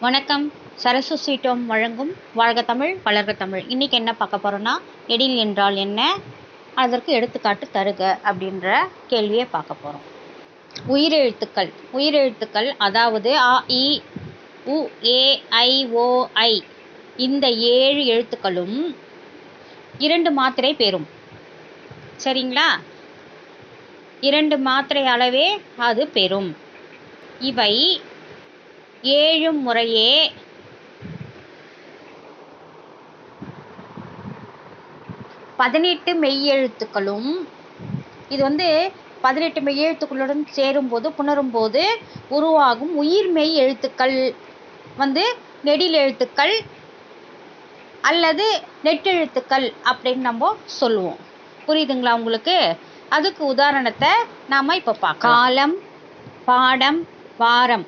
வணக்கம். சரசு வழங்கும் வாழ்க தமிழ் வளர்க தமிழ். இன்றைக்கி என்ன பார்க்க போகிறோன்னா எடில் என்றால் என்ன? அதற்கு எடுத்துக்காட்டு தருக அப்படின்ற கேள்வியை பார்க்க போகிறோம் உயிரெழுத்துக்கள். உயிரெழுத்துக்கள் அதாவது அ இ உ ஏ ஐ ஓ ஐ. இந்த ஏழு எழுத்துக்களும் இரண்டு மாத்திரை பெறும். சரிங்களா? இரண்டு மாத்திரை அளவே அது பெறும். இவை ஏழும் முறையே பதினெட்டு மெய்யெழுத்துக்களும் இது வந்து பதினெட்டு மெய்யெழுத்துக்களுடன் சேரும்போது புணரும்போது உருவாகும் உயிர் மெய் எழுத்துக்கள். வந்து நெடில் எழுத்துக்கள் அல்லது நெட்டெழுத்துக்கள் அப்படின்னு நம்ம சொல்லுவோம். புரியுதுங்களா உங்களுக்கு? அதுக்கு உதாரணத்தை நாம் இப்போ பார்க்கலாம். காலம் பாடம் வாரம்.